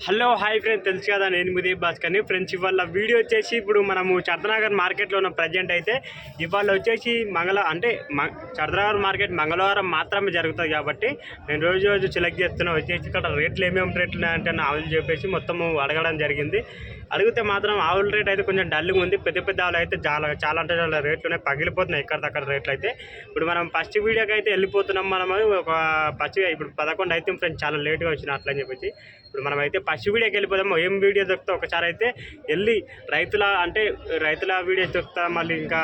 Hello hi friends తెలుసు కదా నేను ముదే భాస్కర్ని ఫ్రెండ్స్ ఇవాళ వీడియో వచ్చేసి ఇప్పుడు మనము చర్దనగర్ మార్కెట్లో ఉన్న ప్రజెంట్ అయితే ఇవాళ వచ్చేసి మంగళ అంటే మ- చర్దనగర్ మార్కెట్ మంగళవారం మాత్రమే జరుగుతుంది కాబట్టి నేను రోజు రోజు సెలెక్ట్ చేస్తున్నా. వచ్చేసి ఇక్కడ రేట్లు ఏమేమి రేట్లు ఉన్నాయంటే నా చెప్పేసి మొత్తము అడగడం జరిగింది. అడిగితే మాత్రం ఆవుల రేట్ అయితే కొంచెం డల్గా ఉంది. పెద్ద పెద్ద ఆవులు అయితే చాలా చాలా అంటే చాలా రేట్లు ఉన్నాయి పగిలిపోతున్నాయి ఎక్కడ దక్కడ రేట్లు అయితే. ఇప్పుడు మనం ఫస్ట్ వీడియోకి అయితే వెళ్ళిపోతున్నాం మనము. ఒక ఫస్ట్ ఇప్పుడు పదకొండు అయితే ఫ్రెండ్స్ చాలా లేట్గా వచ్చిన అట్లని అని చెప్పేసి. ఇప్పుడు మనం అయితే ఫస్ట్ వీడియోకి వెళ్ళిపోదాము. ఏం వీడియో దొరుకుతా ఒకసారి అయితే వెళ్ళి రైతుల అంటే రైతుల వీడియోస్ దొరుకుతా మళ్ళీ ఇంకా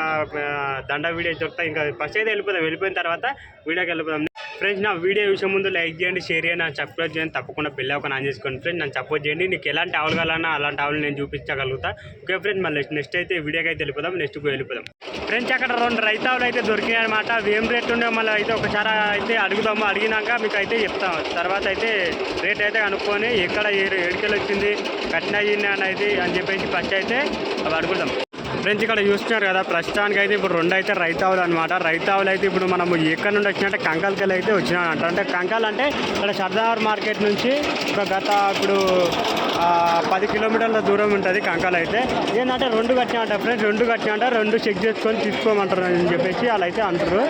దండ వీడియోస్ దొరుకుతా ఇంకా ఫస్ట్ అయితే వెళ్ళిపోదాం. వెళ్ళిపోయిన తర్వాత వీడియోకి వెళ్ళిపోదాం. ఫ్రెండ్స్ నా వీడియో చూసే ముందు లైక్ చేయండి షేర్ చేయండి నాకు సబ్స్క్రైబ్ చేయండి. తప్పకుండా పెళ్ళి ఒక ఆన్ చేసుకోండి ఫ్రెండ్స్ నన్ను సపోర్ట్ చేయండి. నీకు ఎలాంటి ఆవులు కావాలన్నా అలాంటి ఆవులు నేను చూపించగలుగుతా. ఓకే ఫ్రెండ్స్ మళ్ళీ నెక్స్ట్ అయితే వీడియోకి అయితే వెళ్ళిపోదాం. నెక్స్ట్ వెళ్ళిపోదాం. ఫ్రెండ్స్ అక్కడ రెండు రైతావులు అయితే దొరికినాయి అనమాట ఏం రేట్ ఉండే మళ్ళీ అయితే ఒకసారి అయితే అడుగుదాము. అడిగినాక మీకు అయితే చెప్తాం. తర్వాత అయితే రేట్ అయితే కనుక్కొని ఎక్కడ ఏ ఏడికెళ్ళి వచ్చింది కట్టిన అయితే అని చెప్పేసి ఫస్ట్ అయితే అవి అడుగుదాం. ఫ్రెండ్స్ ఇక్కడ చూస్తున్నారు కదా ప్రస్తుతానికి అయితే ఇప్పుడు రెండు అయితే రైతావులు అనమాట రైతావులు అయితే ఇప్పుడు మనము ఎక్కడి నుండి వచ్చినట్టే కంకాలకల్ అయితే వచ్చినాయంట అంటే కంకాలు అంటే ఇక్కడ సర్దార్ మార్కెట్ నుంచి ఒక గత ఇప్పుడు పది కిలోమీటర్ల దూరం ఉంటుంది కంకాలు అయితే. ఏంటంటే రెండు కట్టినాయంట ఫ్రెండ్స్ రెండు కట్టినాయంట రెండు చెక్ చేసుకొని తీసుకోమంటారు అని చెప్పేసి వాళ్ళు అయితే అంటారు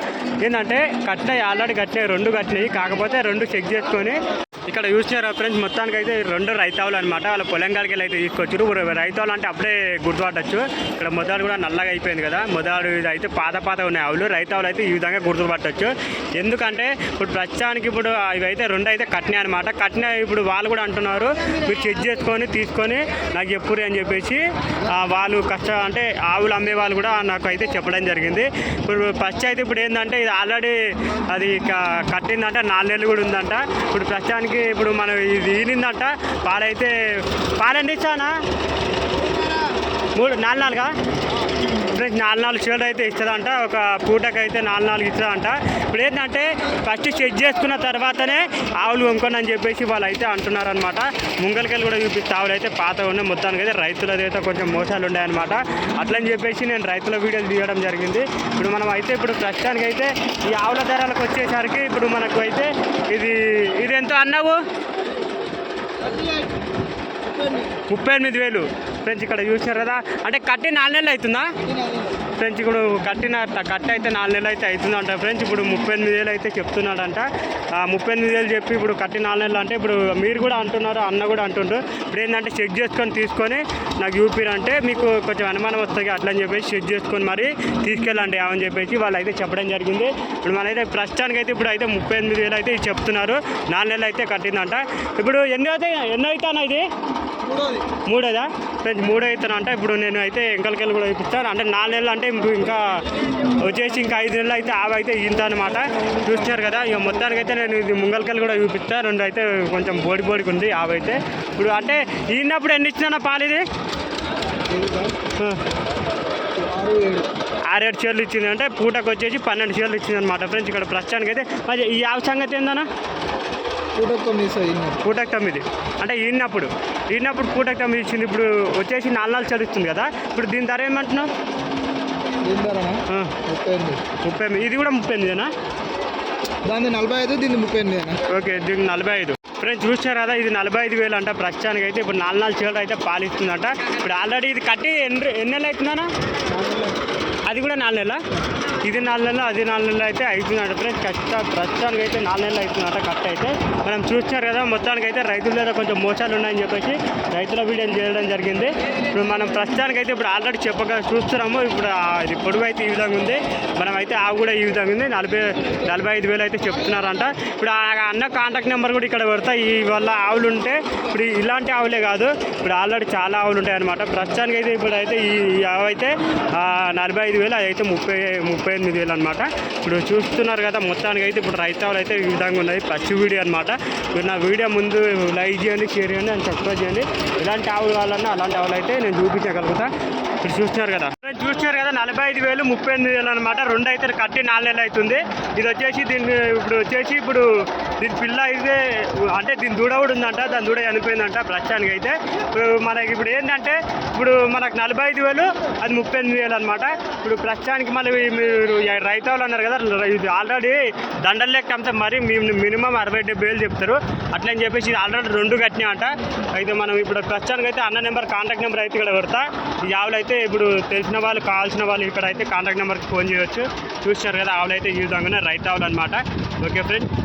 ఏంటంటే కట్టినాయి ఆల్రెడీ కట్టినాయి రెండు కట్టినాయి. కాకపోతే రెండు చెక్ చేసుకొని ఇక్కడ చూసినారు ఫ్రెండ్స్ మొత్తానికి అయితే రెండు రైతావులు అనమాట వాళ్ళ పొలం కాడికి అయితే తీసుకొచ్చారు రైతావులు అంటే అప్పుడే గుర్తుపట్టచ్చు. ఇక్కడ మొదలు కూడా నల్లగా అయిపోయింది కదా. మొదలు ఇది అయితే పాత పాత ఉన్నాయి ఆవులు. రైతావులు అయితే ఈ విధంగా గుర్తుపట్టచ్చు. ఎందుకంటే ఇప్పుడు ప్రస్తుతానికి ఇప్పుడు ఇవైతే అయితే రెండు అయితే కట్టినాయి అనమాట కట్టిన ఇప్పుడు వాళ్ళు కూడా అంటున్నారు మీరు చెక్ చేసుకొని తీసుకొని నాకు చెప్పురు అని చెప్పేసి వాళ్ళు కష్ట అంటే ఆవులు అమ్మే వాళ్ళు కూడా నాకు అయితే చెప్పడం జరిగింది. ఇప్పుడు ఫస్ట్ అయితే ఇప్పుడు ఏంటంటే ఇది ఆల్రెడీ అది క- కట్టిందంట నాలుగు నెలలు కూడా ఉందంట. ఇప్పుడు ప్రస్తుతానికి ఇప్పుడు మనం ఇది ఈనిందంట పాలైతే పాలండి ఇచ్చానా మూడు నాలుగు నాలుగా? ఫ్రెండ్స్ నాలుగు నాలుగు చీరలు అయితే ఇస్తుందంట. ఒక పూటకు అయితే నాలుగు నాలుగు ఇస్తుందంట. ఇప్పుడు ఏంటంటే ఫస్ట్ చెక్ చేసుకున్న తర్వాతనే ఆవులు కొనుక్కొని అని చెప్పేసి వాళ్ళు అయితే అంటున్నారు అనమాట కూడా చూపిస్తే ఆవులు అయితే పాత ఉన్నాయి. మొత్తానికి అయితే రైతులది అయితే కొంచెం మోసాలు ఉన్నాయన్నమాట. అట్లని చెప్పేసి నేను రైతుల వీడియోలు తీయడం జరిగింది. ఇప్పుడు మనం అయితే ఇప్పుడు ప్రస్తుతానికి అయితే ఈ ఆవుల ధరలకు వచ్చేసరికి ఇప్పుడు మనకు అయితే ఇది ఎంత అన్నావు? ముప్పై ఎనిమిది వేలు. ఫ్రెండ్స్ ఇక్కడ చూసారు కదా? అంటే కట్టి నాలుగు నెలలు అవుతుందా? ఫ్రెండ్స్ ఇప్పుడు కట్టిన కట్ అయితే నాలుగు నెలలు అయితే అవుతుందంట. ఫ్రెండ్స్ ఇప్పుడు ముప్పై ఎనిమిది వేలు అయితే చెప్తున్నాడంట. ముప్పై ఎనిమిది వేలు చెప్పి ఇప్పుడు కట్టి నాలుగు నెలలు అంటే ఇప్పుడు మీరు కూడా అంటున్నారు అన్న కూడా అంటుండ్రు. ఇప్పుడు ఏంటంటే చెక్ చేసుకొని తీసుకొని నాకు చూపిరంటే మీకు కొంచెం అనుమానం వస్తుంది అట్లని చెప్పేసి చెక్ చేసుకొని మరి తీసుకెళ్ళండి అని చెప్పేసి వాళ్ళు అయితే చెప్పడం జరిగింది. ఇప్పుడు మనైతే ప్రస్తుతానికి అయితే ఇప్పుడు అయితే ముప్పై ఎనిమిది వేలు అయితే చెప్తున్నారు. నాలుగు నెలలు అయితే కట్టిందంట. ఇప్పుడు ఎన్ని అయితే ఎన్నో అవుతానా ఇది? మూడోదా. ఫ్రెండ్స్ మూడో అవుతాను అంటే. ఇప్పుడు నేను అయితే ఎంకలకెళ్ళి కూడా ఇప్పిస్తాను అంటే నాలుగు నెలలు అంటే ఇంకా వచ్చేసి ఇంకా ఐదు నెలలు అయితే ఆవి అయితే ఇంత అనమాట చూస్తున్నారు కదా ఇక మొత్తానికి అయితే నేను ఇది ముంగల్కెళ్ళి కూడా చూపిస్తాను రెండు అయితే కొంచెం బోడి బోడికి ఉంది ఆవి అయితే. ఇప్పుడు అంటే ఈనప్పుడు ఎన్ని ఇచ్చినా పాలు ఇది ఆరేడు చీరలు ఇచ్చింది అంటే పూటకు వచ్చేసి పన్నెండు చీరలు ఇచ్చింది అనమాట ఫ్రెండ్స్ ఇక్కడ ప్రస్తుతానికి అయితే మరి ఈ ఆవు సంగతి ఏందన్నా? తొమ్మిది సార్ అంటే ఈనప్పుడు పూటకు తొమ్మిది ఇచ్చింది. ఇప్పుడు వచ్చేసి నాలుగు నాలుగు చదువుతుంది కదా. ఇప్పుడు దీని ధర ఏమంటున్నావు? దీని ధరనా? ఆ, ముప్పై ఎనిమిది. ముప్పై ఎనిమిది. ఇది కూడా ముప్పై ఎనిమిదేనా దాన్ని నలభై ఐదు దీన్ని ముప్పై ఎనిమిది ఓకే దీనికి నలభై ఐదు. ఫ్రెండ్స్ చూసారు కదా ఇది నలభై ఐదు వేలు అంట ప్రస్తుతానికి అయితే. ఇప్పుడు నాలుగు నాలుగు చీరలు అయితే పాలిస్తుందంట. ఇప్పుడు ఆల్రెడీ ఇది కట్టి ఎన్ని ఎన్ని నెలలు. అది కూడా నాలుగు నెలల? ఇది నాలుగు నెలలు అది నాలుగు నెలలు అయితే అవుతుందంట ఫ్రెండ్స్. కష్ట ప్రస్తుతానికి అయితే నాలుగు నెలలు అవుతుందంట కరెక్ట్ అయితే. మనం చూస్తున్నారు కదా మొత్తానికి అయితే రైతుల మీద కొంచెం మోసాలు ఉన్నాయని చెప్పేసి రైతుల వీడియో చేయడం జరిగింది. ఇప్పుడు మనం ప్రస్తుతానికి అయితే ఇప్పుడు ఆల్రెడీ చెప్పగా చూస్తున్నాము. ఇప్పుడు ఇది పొడుగు అయితే ఈ విధంగా ఉంది. మనం అయితే ఆవు కూడా ఈ విధంగా ఉంది. నలభై నలభై ఐదు వేలు అయితే చెప్తున్నారంట. ఇప్పుడు ఆ అన్న కాంటాక్ట్ నెంబర్ కూడా ఇక్కడ పెడతాయి ఈ వల్ల ఆవులు ఉంటే ఇప్పుడు ఇలాంటి ఆవులే కాదు. ఇప్పుడు ఆల్రెడీ చాలా ఆవులు ఉంటాయి అనమాట ప్రస్తుతానికి అయితే ఇప్పుడు అయితే ఈ ఆవు అయితే నలభై ఐదు వేలు అదైతే అయితే ముప్పై ముప్పై ఎనిమిది వేలు అనమాట ఇప్పుడు చూస్తున్నారు కదా మొత్తానికి అయితే ఇప్పుడు రైతావులు అయితే ఈ విధంగా ఉన్నాయి ఫస్ట్ వీడియో అనమాట మీరు నా వీడియో ముందు లైక్ చేయండి షేర్ చేయండి అండ్ సబ్స్క్రైబ్ చేయండి. ఎలాంటి ఆవులు కావాలన్నా అలాంటి ఆవులు అయితే నేను చూపించగలుగుతా. ఇప్పుడు చూస్తున్నారు కదా. చూస్తున్నారు కదా నలభై ఐదు వేలు ముప్పై ఎనిమిది వేలు అనమాట రెండు అయితే కట్టి నాలుగు నెలలు అవుతుంది. ఇది వచ్చేసి దీన్ని ఇప్పుడు వచ్చేసి ఇప్పుడు దీని పిల్ల అయితే అంటే దీని దూడ కూడా ఉందంట దాని దూడ చనిపోయిందంట ప్రస్తుతానికి అయితే. ఇప్పుడు మనకి ఇప్పుడు ఏంటంటే ఇప్పుడు మనకు నలభై ఐదు వేలు అది ముప్పై ఎనిమిది వేలు అనమాట ఇప్పుడు ప్రస్తుతానికి మళ్ళీ మీరు రైతు వాళ్ళు అన్నారు కదా ఇది ఆల్రెడీ దండలు లెక్క అంతా మరి మినిమం అరవై డెబ్బై వేలు చెప్తారు. అట్లని చెప్పేసి ఇది ఆల్రెడీ రెండు కట్టినా అంట అయితే మనం ఇప్పుడు ప్రస్తుతానికి అయితే అన్న నెంబర్ కాంటాక్ట్ నెంబర్ అయితే ఇక్కడ పెడతా. ఈ ఆవులు అయితే ఇప్పుడు తెలిసిన వాళ్ళు కావాల్సిన వాళ్ళు ఇక్కడ అయితే కాంటాక్ట్ నెంబర్కి ఫోన్ చేయొచ్చు. చూసినారు కదా ఆవులు అయితే ఈ విధంగానే రైతు ఆవులు అనమాట ఓకే ఫ్రెండ్